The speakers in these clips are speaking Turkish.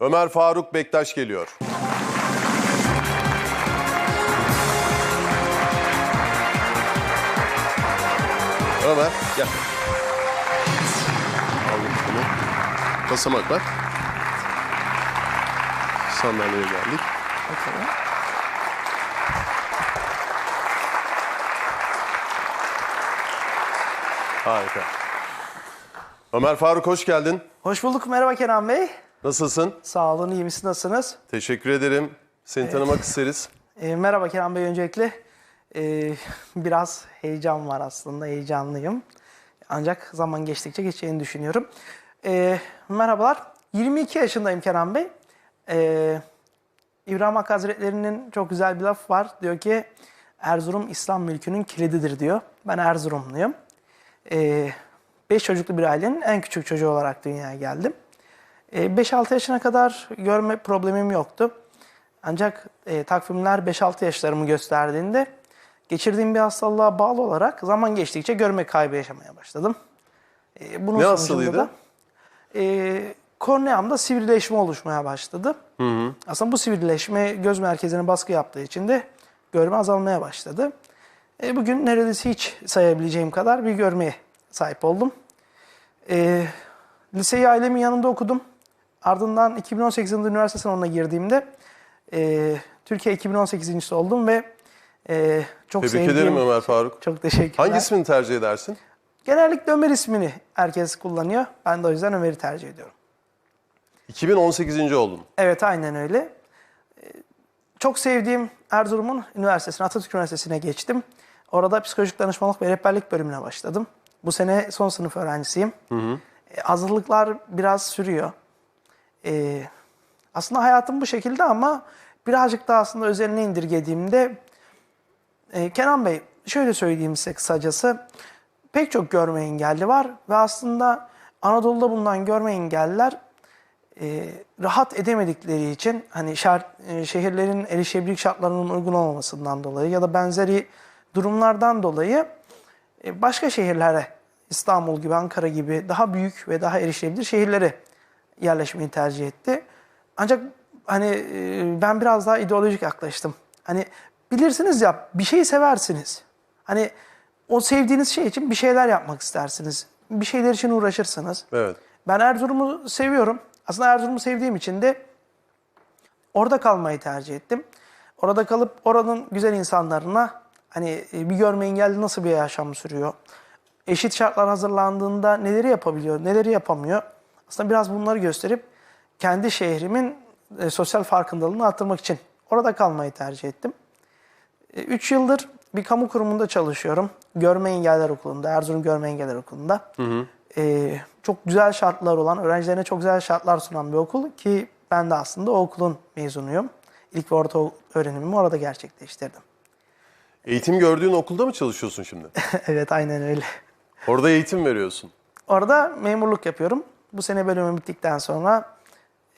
Ömer Faruk Bektaş geliyor. Ömer gel. Aldık bunu. Basamak var. Sandalyeye geldik. Harika. Ömer Faruk hoş geldin. Hoş bulduk. Merhaba Kenan Bey. Nasılsın? Sağ olun. iyi misiniz? Nasılsınız? Teşekkür ederim. Seni tanımak isteriz. Ee, merhaba Kenan Bey öncelikle. Ee, biraz heyecan var aslında. Heyecanlıyım. Ancak zaman geçtikçe geçeceğini düşünüyorum. Ee, merhabalar. 22 yaşındayım Kenan Bey. Ee, İbrahim Hakkı Hazretleri'nin çok güzel bir lafı var. Diyor ki Erzurum İslam mülkünün kilididir diyor. Ben Erzurumluyum. Ee, beş çocuklu bir ailenin en küçük çocuğu olarak dünyaya geldim. Ee, 5-6 yaşına kadar görme problemim yoktu. Ancak e, takvimler 5-6 yaşlarımı gösterdiğinde geçirdiğim bir hastalığa bağlı olarak zaman geçtikçe görme kaybı yaşamaya başladım. E, bunun Ne hastalığıydı? da, e, korneamda sivrileşme oluşmaya başladı. Aslında bu sivrileşme göz merkezine baskı yaptığı için de görme azalmaya başladı. E, bugün neredeyse hiç sayabileceğim kadar bir görmeye sahip oldum. E, liseyi ailemin yanında okudum. Ardından 2018 yılında üniversite sınavına girdiğimde e, Türkiye 2018.si oldum ve e, çok Tebrik sevdiğim... ederim Ömer Faruk. Çok teşekkürler. Hangi ismini tercih edersin? Genellikle Ömer ismini herkes kullanıyor. Ben de o yüzden Ömer'i tercih ediyorum. 2018. oldun. Evet aynen öyle. Ee, Çok sevdiğim Erzurum'un üniversitesine, Atatürk Üniversitesi'ne geçtim. Orada psikolojik danışmanlık ve rehberlik bölümüne başladım. Bu sene son sınıf öğrencisiyim. Ee, Hazırlıklar biraz sürüyor. Ee, aslında hayatım bu şekilde ama birazcık daha aslında özeline indirgediğimde e, Kenan Bey şöyle söyleyeyim size kısacası. Pek çok görme engelli var ve aslında Anadolu'da bulunan görme engelliler e, rahat edemedikleri için hani şart, e, şehirlerin erişebilirlik şartlarının uygun olmamasından dolayı ya da benzeri durumlardan dolayı e, başka şehirlere İstanbul gibi Ankara gibi daha büyük ve daha erişilebilir şehirlere yerleşmeyi tercih etti. Ancak hani e, ben biraz daha ideolojik yaklaştım. Hani bilirsiniz ya bir şeyi seversiniz. Hani o sevdiğiniz şey için bir şeyler yapmak istersiniz. Bir şeyler için uğraşırsınız. Evet. Ben Erzurum'u seviyorum. Aslında Erzurum'u sevdiğim için de orada kalmayı tercih ettim. Orada kalıp oranın güzel insanlarına hani e, bir görme engelli nasıl bir yaşam sürüyor? Eşit şartlar hazırlandığında neleri yapabiliyor, neleri yapamıyor? Aslında biraz bunları gösterip kendi şehrimin e, sosyal farkındalığını arttırmak için orada kalmayı tercih ettim. 3 yıldır bir kamu kurumunda çalışıyorum. Görme Engeller Okulu'nda, Erzurum Görme Engeller Okulu'nda. Ee, çok güzel şartlar olan, öğrencilerine çok güzel şartlar sunan bir okul ki ben de aslında o okulun mezunuyum. İlk ve orta öğrenimimi orada gerçekleştirdim. Eğitim gördüğün okulda mı çalışıyorsun şimdi? evet aynen öyle. Orada eğitim veriyorsun. Orada memurluk yapıyorum. Bu sene bölümüm bittikten sonra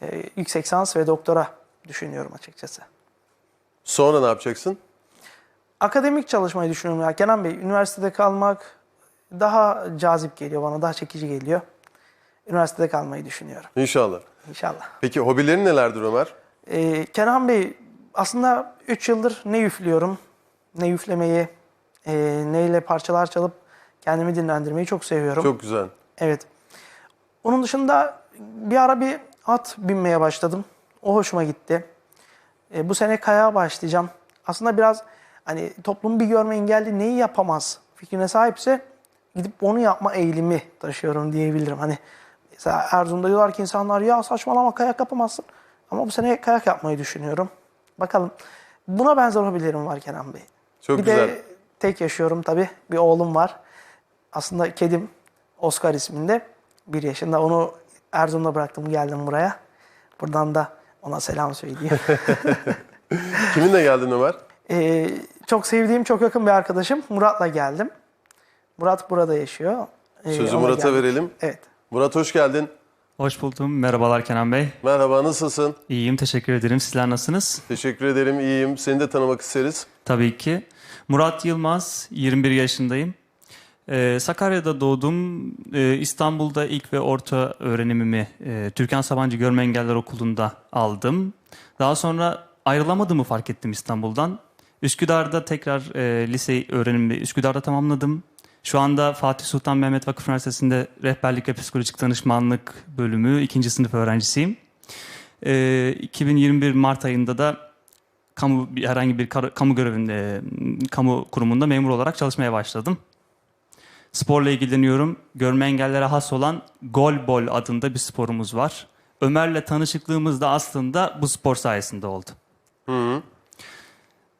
e, yüksek lisans ve doktora düşünüyorum açıkçası. Sonra ne yapacaksın? Akademik çalışmayı düşünüyorum ya Kenan Bey. Üniversitede kalmak daha cazip geliyor bana, daha çekici geliyor. Üniversitede kalmayı düşünüyorum İnşallah. inşallah. Peki hobilerin nelerdir Ömer? Ee, Kenan Bey aslında 3 yıldır ne üflüyorum, ne üflemeyi, e, neyle parçalar çalıp kendimi dinlendirmeyi çok seviyorum. Çok güzel. Evet. Onun dışında bir ara bir at binmeye başladım. O hoşuma gitti. E, bu sene kayağa başlayacağım. Aslında biraz hani toplum bir görme engelli neyi yapamaz fikrine sahipse gidip onu yapma eğilimi taşıyorum diyebilirim. Hani mesela Erzurum'da diyorlar ki insanlar ya saçmalama kayak yapamazsın. Ama bu sene kayak yapmayı düşünüyorum. Bakalım. Buna benzer hobilerim var Kenan Bey. Çok bir güzel. de tek yaşıyorum tabii. Bir oğlum var. Aslında kedim Oscar isminde. Bir yaşında. Onu Erzurum'da bıraktım geldim buraya. Buradan da ona selam söyleyeyim. Kiminle geldin Ömer? Ee, çok sevdiğim, çok yakın bir arkadaşım Murat'la geldim. Murat burada yaşıyor. Ee, Sözü Murat'a geldim. verelim. Evet. Murat hoş geldin. Hoş buldum. Merhabalar Kenan Bey. Merhaba nasılsın? İyiyim, teşekkür ederim. Sizler nasılsınız? Teşekkür ederim iyiyim. Seni de tanımak isteriz. Tabii ki. Murat Yılmaz, 21 yaşındayım. Ee, Sakarya'da doğdum. Ee, İstanbul'da ilk ve orta öğrenimimi e, Türkan Sabancı Görme Engeller Okulu'nda aldım. Daha sonra ayrılamadığımı fark ettim İstanbul'dan. Üsküdar'da tekrar e, lise öğrenimimi Üsküdar'da tamamladım. Şu anda Fatih Sultan Mehmet Vakıf Üniversitesi'nde rehberlik ve psikolojik danışmanlık bölümü ikinci sınıf öğrencisiyim. Ee, 2021 Mart ayında da kamu herhangi bir kamu görevinde, kamu kurumunda memur olarak çalışmaya başladım. Sporla ilgileniyorum. Görme engellere has olan golbol adında bir sporumuz var. Ömer'le tanışıklığımız da aslında bu spor sayesinde oldu.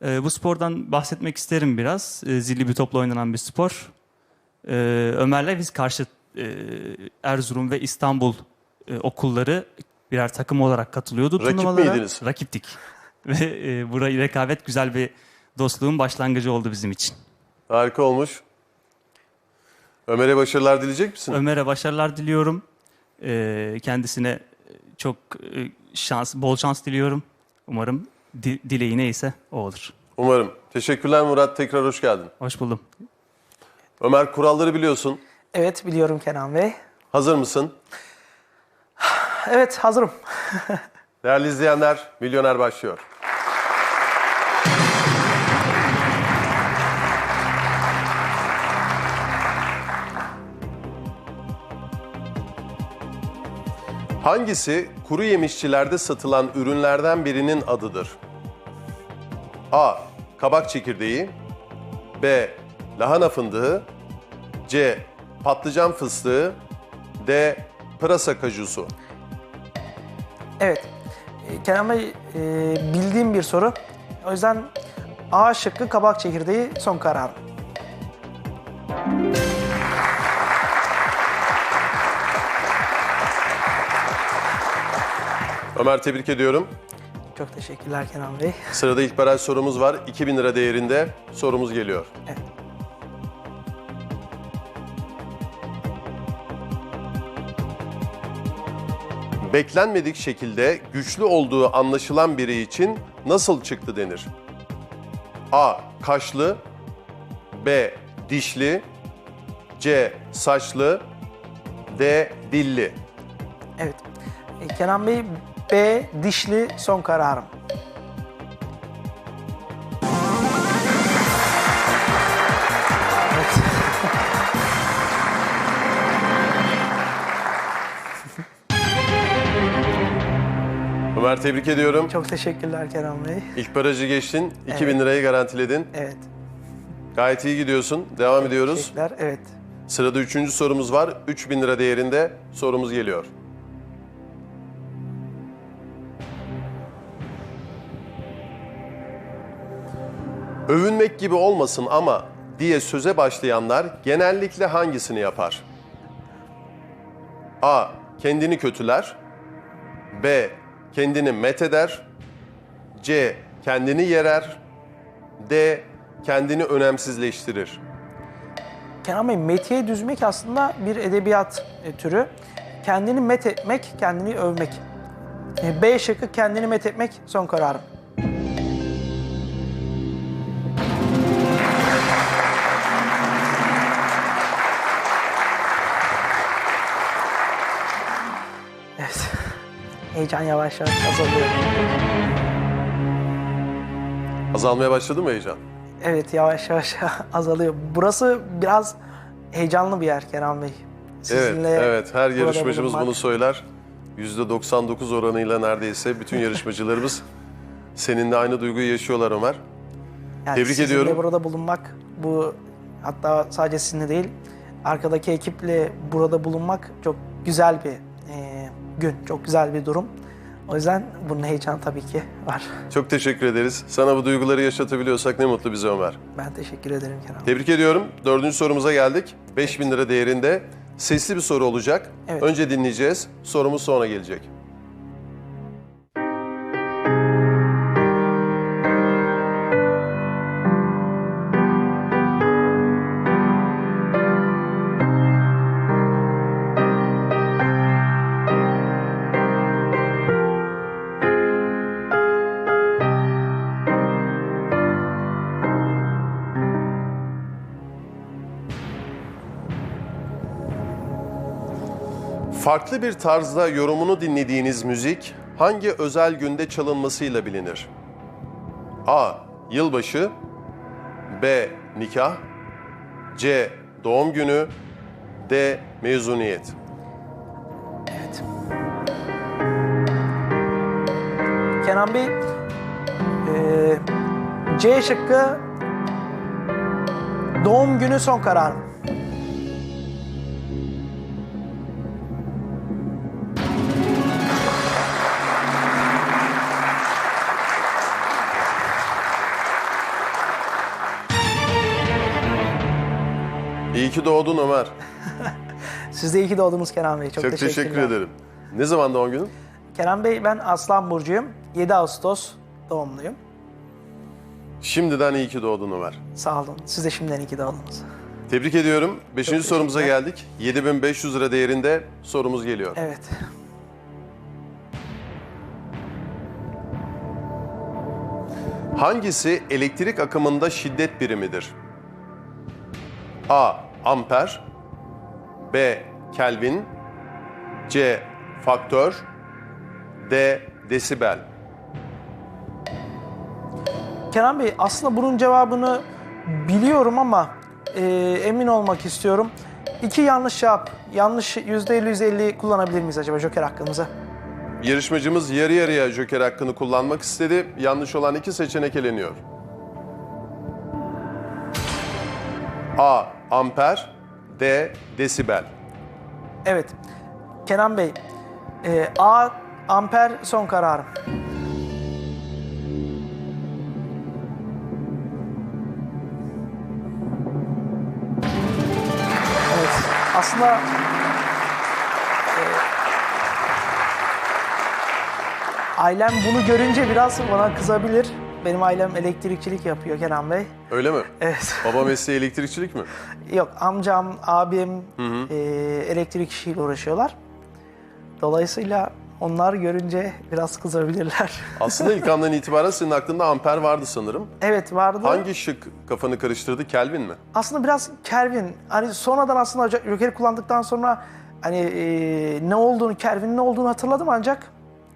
Ee, bu spordan bahsetmek isterim biraz. Ee, zilli bir topla oynanan bir spor. Ee, Ömer'le biz karşı e, Erzurum ve İstanbul e, okulları birer takım olarak katılıyordu Rakip turnuvalara. miydiniz? Rakiptik. Ve e, burayı rekabet güzel bir dostluğun başlangıcı oldu bizim için. Harika olmuş. Ömer'e başarılar dileyecek misin? Ömer'e başarılar diliyorum. Ee, kendisine çok e, şans, bol şans diliyorum. Umarım di- dileği neyse o olur. Umarım. Teşekkürler Murat. Tekrar hoş geldin. Hoş buldum. Ömer kuralları biliyorsun. Evet biliyorum Kenan Bey. Hazır mısın? Evet hazırım. Değerli izleyenler, Milyoner başlıyor. Hangisi kuru yemişçilerde satılan ürünlerden birinin adıdır? A. Kabak çekirdeği B. Lahana fındığı C. Patlıcan fıstığı D. Pırasa kajusu Evet. E, Kenan Bey e, bildiğim bir soru. O yüzden A şıkkı kabak çekirdeği son kararım. Ömer tebrik ediyorum. Çok teşekkürler Kenan Bey. Sırada ilk baraj sorumuz var. 2000 lira değerinde sorumuz geliyor. Evet. Beklenmedik şekilde güçlü olduğu anlaşılan biri için nasıl çıktı denir? A. Kaşlı B. Dişli C. Saçlı D. Dilli Evet. E, Kenan Bey B dişli son kararım. Evet. Ömer tebrik ediyorum. Çok teşekkürler Kenan Bey. İlk barajı geçtin. 2000 lirayı garantiledin. Evet. Gayet iyi gidiyorsun. Devam ediyoruz. Teşekkürler. Evet. Sırada üçüncü sorumuz var. 3000 lira değerinde sorumuz geliyor. Övünmek gibi olmasın ama diye söze başlayanlar genellikle hangisini yapar? A. Kendini kötüler. B. Kendini metheder. C. Kendini yerer. D. Kendini önemsizleştirir. Kenan Bey metiye düzmek aslında bir edebiyat e, türü. Kendini met kendini övmek. E, B şıkkı kendini met etmek son kararım. Heyecan yavaş yavaş azalıyor. Azalmaya başladı mı heyecan? Evet yavaş yavaş azalıyor. Burası biraz heyecanlı bir yer Kenan Bey. Evet, evet. Her yarışmacımız bulunmak. bunu söyler. %99 oranıyla neredeyse bütün yarışmacılarımız seninle aynı duyguyu yaşıyorlar Ömer. Yani Tebrik sizinle ediyorum. burada bulunmak, bu hatta sadece sizinle değil, arkadaki ekiple burada bulunmak çok güzel bir gün, çok güzel bir durum. O yüzden bunun heyecanı tabii ki var. Çok teşekkür ederiz. Sana bu duyguları yaşatabiliyorsak ne mutlu bize Ömer. Ben teşekkür ederim Kenan. Tebrik ediyorum. Dördüncü sorumuza geldik. 5000 lira değerinde sesli bir soru olacak. Evet. Önce dinleyeceğiz. Sorumuz sonra gelecek. Farklı bir tarzda yorumunu dinlediğiniz müzik hangi özel günde çalınmasıyla bilinir? A. Yılbaşı B. Nikah C. Doğum günü D. Mezuniyet Evet. Kenan Bey, eee, C şıkkı doğum günü son kararım. İyi ki doğdun Ömer. Siz de iyi ki doğdunuz Kenan Bey. Çok, Çok teşekkürler. teşekkür ederim. Ne zaman doğum günün? Kenan Bey ben Aslan Burcu'yum. 7 Ağustos doğumluyum. Şimdiden iyi ki doğdun Ömer. Sağ olun. Siz de şimdiden iyi ki doğdunuz. Tebrik ediyorum. Beşinci sorumuza geldik. 7500 lira değerinde sorumuz geliyor. Evet. Hangisi elektrik akımında şiddet birimidir? A. Amper B. Kelvin C. Faktör D. Desibel Kenan Bey aslında bunun cevabını biliyorum ama e, emin olmak istiyorum. İki yanlış cevap. Yanlış %50 %50 kullanabilir miyiz acaba Joker hakkımıza? Yarışmacımız yarı yarıya joker hakkını kullanmak istedi. Yanlış olan iki seçenek eleniyor. A. Amper D. Desibel Evet. Kenan Bey, e, A amper son kararım. Evet. Aslında e, ailem bunu görünce biraz bana kızabilir. Benim ailem elektrikçilik yapıyor Kenan Bey. Öyle mi? Evet. Baba mesleği elektrikçilik mi? Yok amcam, abim e, elektrik işiyle uğraşıyorlar. Dolayısıyla onlar görünce biraz kızabilirler. Aslında ilk andan itibaren senin aklında amper vardı sanırım. evet vardı. Hangi şık kafanı karıştırdı? Kelvin mi? Aslında biraz Kelvin. Hani sonradan aslında Joker'i kullandıktan sonra hani e, ne olduğunu, Kelvin'in ne olduğunu hatırladım ancak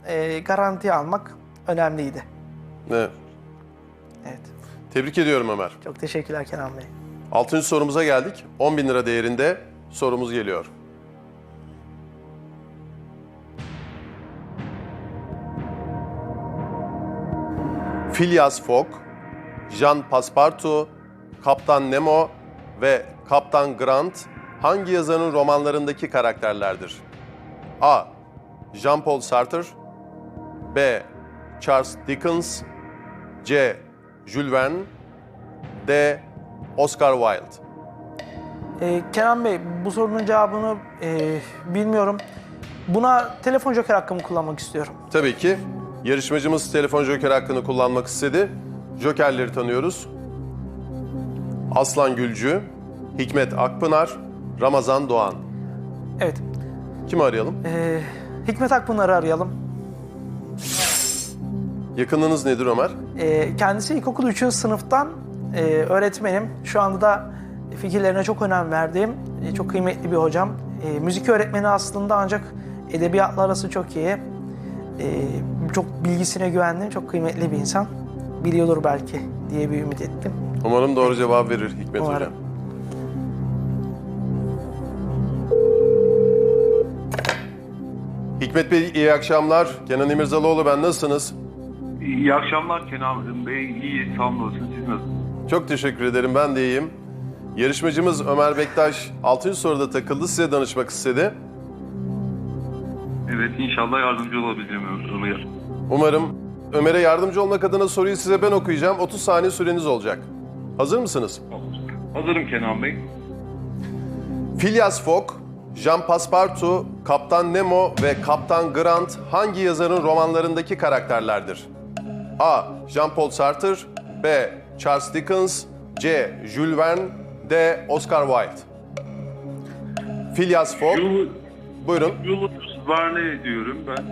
e, garantiye almak önemliydi. Evet. Evet. Tebrik ediyorum Ömer. Çok teşekkürler Kenan Bey. Altıncı sorumuza geldik. 10 bin lira değerinde sorumuz geliyor. Phileas Fogg, Jean Passepartout, Kaptan Nemo ve Kaptan Grant hangi yazarın romanlarındaki karakterlerdir? A. Jean-Paul Sartre B. Charles Dickens C. Jules Verne D. Oscar Wilde. E, Kenan Bey bu sorunun cevabını e, bilmiyorum. Buna telefon Joker hakkımı kullanmak istiyorum. Tabii ki yarışmacımız telefon joker hakkını kullanmak istedi. Jokerleri tanıyoruz. Aslan Gülcü, Hikmet Akpınar, Ramazan Doğan. Evet. Kimi arayalım? E, Hikmet Akpınar'ı arayalım. Yakınınız nedir Ömer? E, kendisi ilkokul 3. sınıftan e, öğretmenim. Şu anda da fikirlerine çok önem verdiğim, e, çok kıymetli bir hocam. E, müzik öğretmeni aslında ancak edebiyatla arası çok iyi. E, çok bilgisine güvendiğim, çok kıymetli bir insan. Biliyordur belki diye bir ümit ettim. Umarım doğru cevap verir Hikmet Umarım. Hocam. Hikmet Bey iyi akşamlar. Kenan İmirzalıoğlu ben nasılsınız? İyi akşamlar Kenan Bey. İyi, sağ olun. Siz nasılsınız? Çok teşekkür ederim ben de iyiyim. Yarışmacımız Ömer Bektaş 6. soruda takıldı size danışmak istedi. Evet, inşallah yardımcı olabilirim Ömer. Umarım Ömer'e yardımcı olmak adına soruyu size ben okuyacağım. 30 saniye süreniz olacak. Hazır mısınız? Hazırım Kenan Bey. Phileas Fogg, Jean Passepartout, Kaptan Nemo ve Kaptan Grant hangi yazarın romanlarındaki karakterlerdir? A. Jean-Paul Sartre B. Charles Dickens C. Jules Verne D. Oscar Wilde Phileas Fogg, Jules, buyurun. Jules Verne diyorum ben.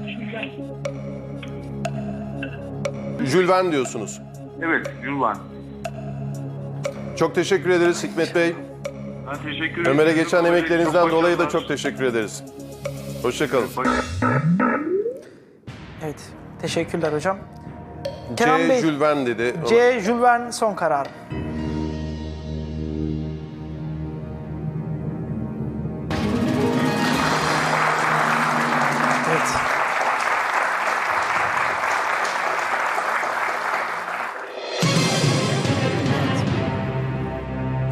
Jules Verne diyorsunuz. Evet, Jules Verne. Çok teşekkür ederiz Hikmet Bey. Ben teşekkür ederim. Ömer'e geçen emeklerinizden çok dolayı da çok teşekkür ederiz. Hoşçakalın. Evet. Teşekkürler hocam. Kenan C. Bey, Jules Verne dedi. C. Jules Verne son karar. Evet.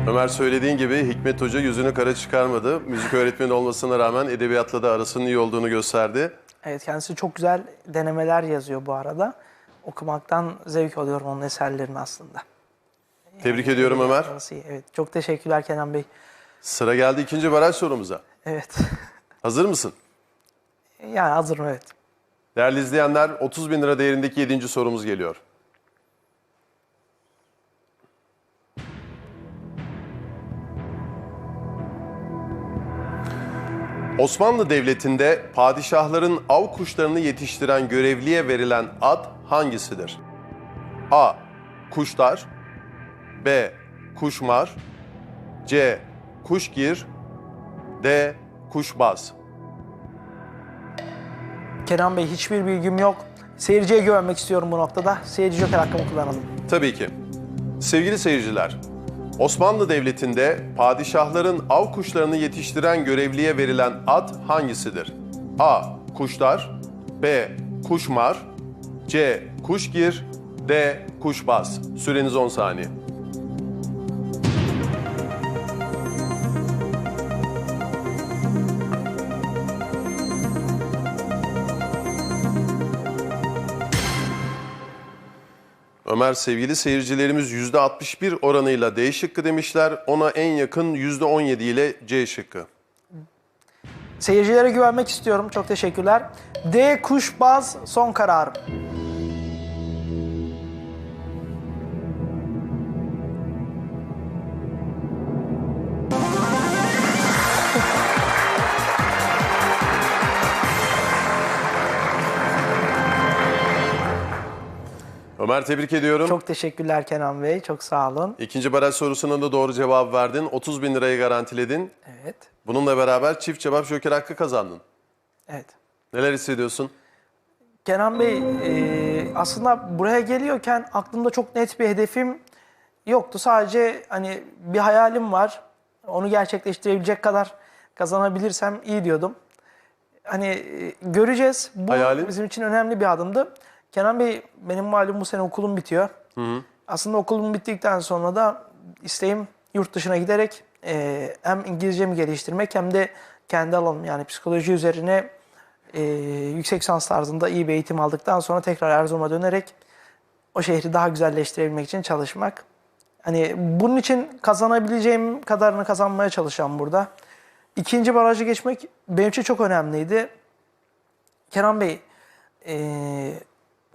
Ömer söylediğin gibi Hikmet Hoca yüzünü kara çıkarmadı. Müzik öğretmeni olmasına rağmen edebiyatla da arasının iyi olduğunu gösterdi. Evet kendisi çok güzel denemeler yazıyor bu arada. Okumaktan zevk alıyorum onun eserlerini aslında. Tebrik ediyorum Ömer. Evet. Çok teşekkürler Kenan Bey. Sıra geldi ikinci baraj sorumuza. Evet. Hazır mısın? Yani hazırım evet. Değerli izleyenler 30 bin lira değerindeki 7. sorumuz geliyor. Osmanlı Devleti'nde padişahların av kuşlarını yetiştiren görevliye verilen ad hangisidir? A. Kuşlar B. Kuşmar C. Kuşgir D. Kuşbaz Kenan Bey hiçbir bilgim yok. Seyirciye güvenmek istiyorum bu noktada. Seyirci joker hakkımı kullanalım. Tabii ki. Sevgili seyirciler, Osmanlı Devleti'nde padişahların av kuşlarını yetiştiren görevliye verilen ad hangisidir? A. Kuşlar B. Kuşmar C. Kuşgir D. Kuşbaz. Süreniz 10 saniye. Ömer sevgili seyircilerimiz %61 oranıyla D şıkkı demişler. Ona en yakın %17 ile C şıkkı. Seyircilere güvenmek istiyorum. Çok teşekkürler. D. Kuşbaz son kararım. Ömer tebrik ediyorum. Çok teşekkürler Kenan Bey. Çok sağ olun. İkinci baraj sorusuna da doğru cevap verdin. 30 bin lirayı garantiledin. Evet. Bununla beraber çift cevap joker hakkı kazandın. Evet. Neler hissediyorsun? Kenan Bey e, aslında buraya geliyorken aklımda çok net bir hedefim yoktu. Sadece hani bir hayalim var. Onu gerçekleştirebilecek kadar kazanabilirsem iyi diyordum. Hani e, göreceğiz. Bu Hayalin? bizim için önemli bir adımdı. Kenan Bey benim malum bu sene okulum bitiyor. Aslında okulum bittikten sonra da isteğim yurt dışına giderek e, hem İngilizcemi geliştirmek hem de kendi alanım yani psikoloji üzerine e, yüksek lisans tarzında iyi bir eğitim aldıktan sonra tekrar Erzurum'a dönerek o şehri daha güzelleştirebilmek için çalışmak. Hani bunun için kazanabileceğim kadarını kazanmaya çalışacağım burada. İkinci barajı geçmek benim için çok önemliydi. Kenan Bey, e,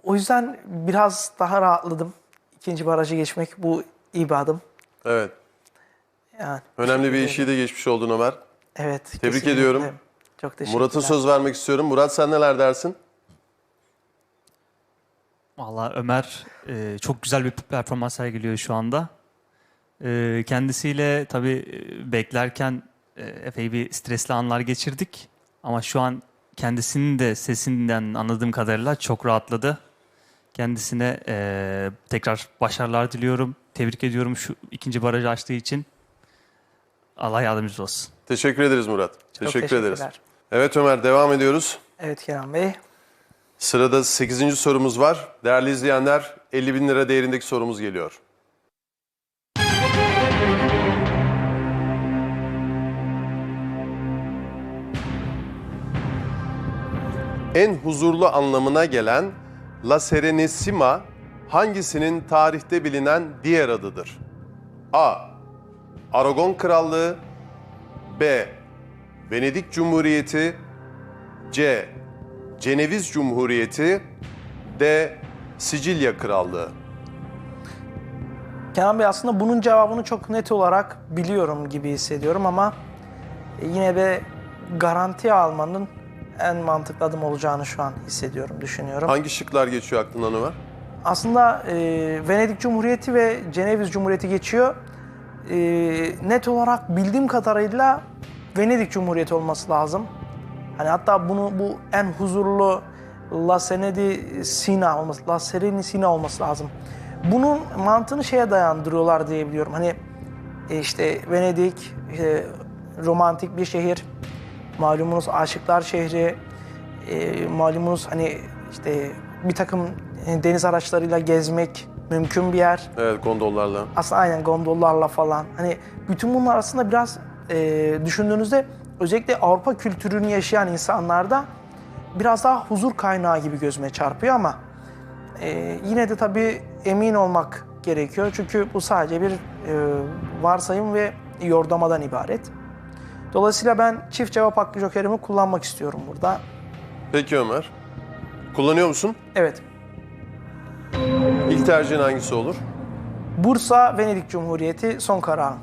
o yüzden biraz daha rahatladım. İkinci barajı geçmek bu iyi bir adım. Evet. Yani, Önemli bir işi de geçmiş oldun Ömer. Evet. Tebrik kesinlikle. ediyorum. Çok teşekkürler. Murat'a söz vermek istiyorum. Murat sen neler dersin? Vallahi Ömer e, çok güzel bir performans sergiliyor şu anda. E, kendisiyle tabii e, beklerken e, epey bir stresli anlar geçirdik. Ama şu an kendisinin de sesinden anladığım kadarıyla çok rahatladı. Kendisine e, tekrar başarılar diliyorum. Tebrik ediyorum şu ikinci barajı açtığı için. Allah yardımcınız olsun. Teşekkür ederiz Murat. Çok Teşekkür ederiz. Evet Ömer devam ediyoruz. Evet Kenan Bey. Sırada 8. sorumuz var. Değerli izleyenler 50 bin lira değerindeki sorumuz geliyor. En huzurlu anlamına gelen La Serenissima hangisinin tarihte bilinen diğer adıdır? A. Aragon Krallığı B. Venedik Cumhuriyeti C. Ceneviz Cumhuriyeti D. Sicilya Krallığı Kenan Bey aslında bunun cevabını çok net olarak biliyorum gibi hissediyorum ama yine de garanti almanın en mantıklı adım olacağını şu an hissediyorum, düşünüyorum. Hangi şıklar geçiyor aklından Ömer? Aslında e, Venedik Cumhuriyeti ve Ceneviz Cumhuriyeti geçiyor. E, net olarak bildiğim kadarıyla Venedik Cumhuriyeti olması lazım. Hani hatta bunu bu en huzurlu La Senedi Sina olması, La Sereni Sina olması lazım. Bunun mantığını şeye dayandırıyorlar diye biliyorum. Hani e, işte Venedik işte romantik bir şehir. Malumunuz aşıklar şehri. E, malumunuz hani işte bir takım e, deniz araçlarıyla gezmek mümkün bir yer. Evet gondollarla. Aslında aynen gondollarla falan. Hani bütün bunlar aslında biraz e, düşündüğünüzde özellikle Avrupa kültürünü yaşayan insanlarda biraz daha huzur kaynağı gibi gözüme çarpıyor ama e, yine de tabii emin olmak gerekiyor. Çünkü bu sadece bir e, varsayım ve yordamadan ibaret. Dolayısıyla ben çift cevap hakkı jokerimi kullanmak istiyorum burada. Peki Ömer. Kullanıyor musun? Evet. İlk tercihin hangisi olur? Bursa Venedik Cumhuriyeti son kararım.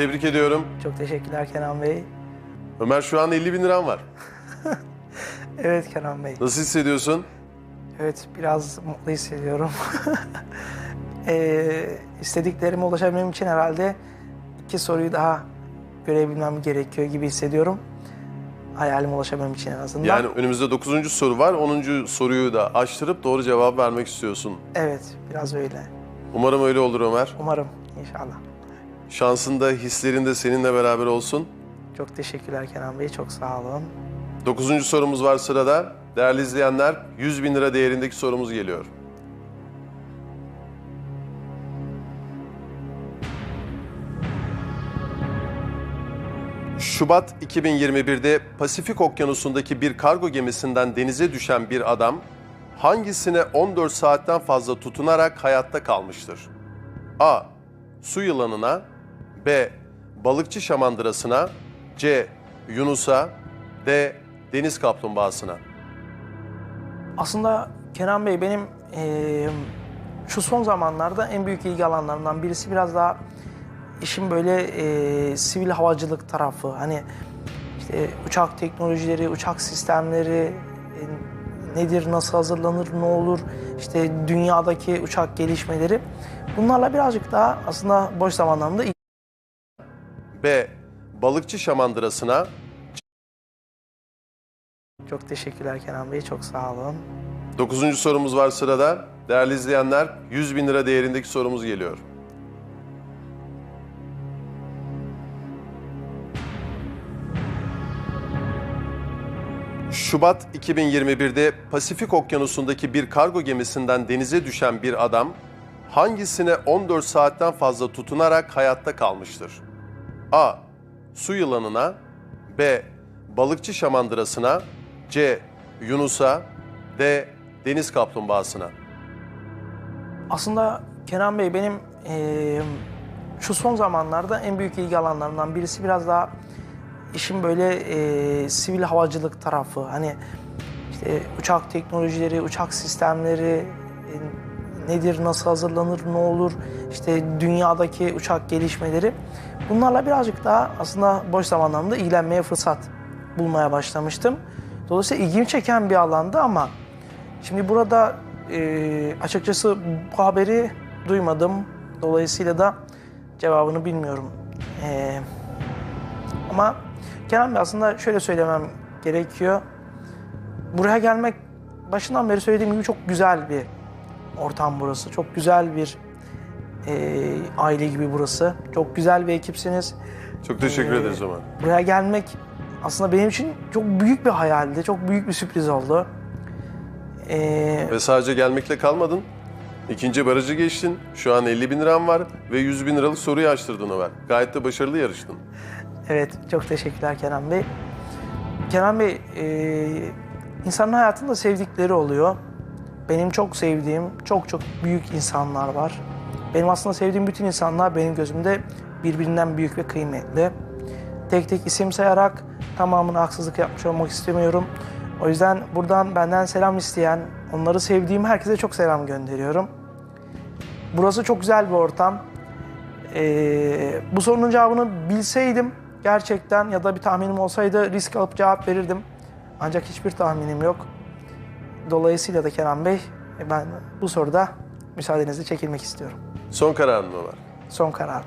Tebrik ediyorum. Çok teşekkürler Kenan Bey. Ömer şu an 50 bin liran var. Evet Kenan Bey. Nasıl hissediyorsun? Evet, biraz mutlu hissediyorum. ee, istediklerime ulaşabilmem için herhalde iki soruyu daha görebilmem gerekiyor gibi hissediyorum. Hayalime ulaşabilmem için en azından. Yani önümüzde 9. soru var. 10. soruyu da açtırıp doğru cevap vermek istiyorsun. Evet, biraz öyle. Umarım öyle olur Ömer. Umarım, inşallah. Şansın da hislerin de seninle beraber olsun. Çok teşekkürler Kenan Bey, çok sağ olun. 9. sorumuz var sırada. Değerli izleyenler 100 bin lira değerindeki sorumuz geliyor. Şubat 2021'de Pasifik Okyanusu'ndaki bir kargo gemisinden denize düşen bir adam hangisine 14 saatten fazla tutunarak hayatta kalmıştır? A. Su yılanına B. Balıkçı şamandırasına C. Yunus'a D. Deniz kaplumbağasına. Aslında Kenan Bey benim eee, şu son zamanlarda en büyük ilgi alanlarından birisi biraz daha işin böyle eee, sivil havacılık tarafı. Hani işte uçak teknolojileri, uçak sistemleri e, nedir, nasıl hazırlanır, ne olur, işte dünyadaki uçak gelişmeleri. Bunlarla birazcık daha aslında boş zamanlarımda B. Balıkçı şamandırasına Çok teşekkürler Kenan Bey, çok sağ olun. 9. sorumuz var sırada. Değerli izleyenler 100 bin lira değerindeki sorumuz geliyor. Şubat 2021'de Pasifik Okyanusu'ndaki bir kargo gemisinden denize düşen bir adam hangisine 14 saatten fazla tutunarak hayatta kalmıştır? A. Su yılanına B. Balıkçı şamandırasına C. Yunus'a D. Deniz kaplumbağasına. Aslında Kenan Bey benim eee, şu son zamanlarda en büyük ilgi alanlarından birisi biraz daha işin böyle eee, sivil havacılık tarafı. Hani işte uçak teknolojileri, uçak sistemleri e, nedir, nasıl hazırlanır, ne olur, işte dünyadaki uçak gelişmeleri. Bunlarla birazcık daha aslında boş zamanlarımda ilgilenmeye fırsat bulmaya başlamıştım. Dolayısıyla ilgimi çeken bir alandı ama Şimdi burada e, açıkçası bu haberi duymadım. Dolayısıyla da cevabını bilmiyorum. E, ama Kenan Bey aslında şöyle söylemem gerekiyor. Buraya gelmek başından beri söylediğim gibi çok güzel bir ortam burası. Çok güzel bir e, aile gibi burası. Çok güzel bir ekipsiniz. Çok teşekkür Ee, ederiz Ömer. Buraya gelmek aslında benim için çok büyük bir hayaldi. Çok büyük bir sürpriz oldu. Ee, Ve sadece gelmekle kalmadın. İkinci barajı geçtin. Şu an 50 bin liran var ve 100 bin liralık soruyu açtırdın Ömer. Gayet de başarılı yarıştın. Evet, çok teşekkürler Kenan Bey. Kenan Bey, e, insanın hayatında sevdikleri oluyor. Benim çok sevdiğim, çok çok büyük insanlar var. Benim aslında sevdiğim bütün insanlar benim gözümde birbirinden büyük ve kıymetli. Tek tek isim sayarak tamamına haksızlık yapmış olmak istemiyorum. O yüzden buradan benden selam isteyen Onları sevdiğim herkese çok selam gönderiyorum. Burası çok güzel bir ortam. Ee, bu sorunun cevabını bilseydim gerçekten ya da bir tahminim olsaydı risk alıp cevap verirdim. Ancak hiçbir tahminim yok. Dolayısıyla da Kenan Bey ben bu soruda müsaadenizle çekilmek istiyorum. Son kararın mı var? Son karar.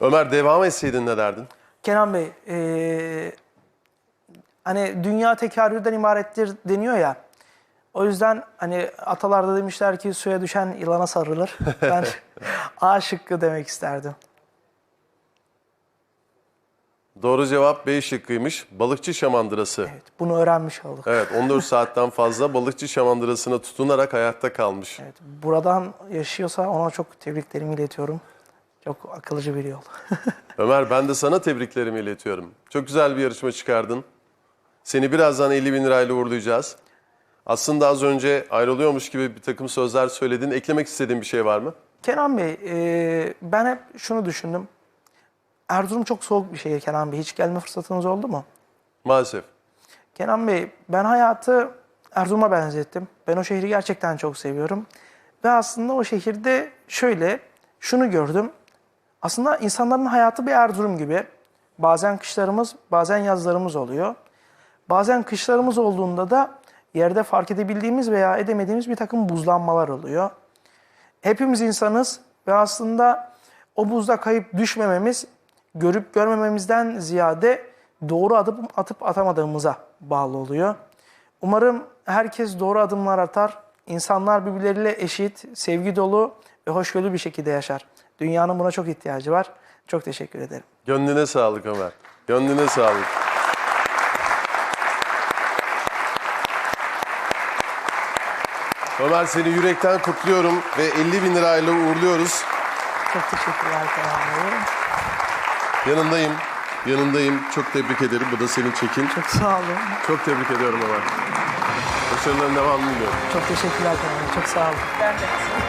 Ömer devam etseydin ne derdin? Kenan Bey, ee, hani dünya tekerrürden ibarettir deniyor ya. O yüzden hani atalarda demişler ki suya düşen yılana sarılır. Ben A şıkkı demek isterdim. Doğru cevap B şıkkıymış. Balıkçı şamandırası. Evet, bunu öğrenmiş olduk. Evet 14 saatten fazla balıkçı şamandırasına tutunarak hayatta kalmış. Evet, buradan yaşıyorsa ona çok tebriklerimi iletiyorum. Çok akıllıcı bir yol. Ömer ben de sana tebriklerimi iletiyorum. Çok güzel bir yarışma çıkardın. Seni birazdan 50 bin lirayla uğurlayacağız. Aslında az önce ayrılıyormuş gibi bir takım sözler söyledin. Eklemek istediğin bir şey var mı? Kenan Bey, ee, ben hep şunu düşündüm. Erzurum çok soğuk bir şehir Kenan Bey. Hiç gelme fırsatınız oldu mu? Maalesef. Kenan Bey, ben hayatı Erzurum'a benzettim. Ben o şehri gerçekten çok seviyorum. Ve aslında o şehirde şöyle, şunu gördüm. Aslında insanların hayatı bir Erzurum gibi. Bazen kışlarımız, bazen yazlarımız oluyor. Bazen kışlarımız olduğunda da yerde fark edebildiğimiz veya edemediğimiz bir takım buzlanmalar oluyor. Hepimiz insanız ve aslında o buzda kayıp düşmememiz, görüp görmememizden ziyade doğru adım atıp atamadığımıza bağlı oluyor. Umarım herkes doğru adımlar atar, insanlar birbirleriyle eşit, sevgi dolu ve hoşgörülü bir şekilde yaşar. Dünyanın buna çok ihtiyacı var. Çok teşekkür ederim. Gönlüne sağlık Ömer. Gönlüne sağlık. Ömer seni yürekten kutluyorum ve 50 bin lirayla uğurluyoruz. Çok teşekkürler Bey. Yanındayım. Yanındayım. Çok tebrik ederim. Bu da senin çekin. Çok sağ olun. Çok tebrik ediyorum Ömer. Başarıların devamını diliyorum. Çok teşekkürler Kenan. Çok sağ olun. Ben de.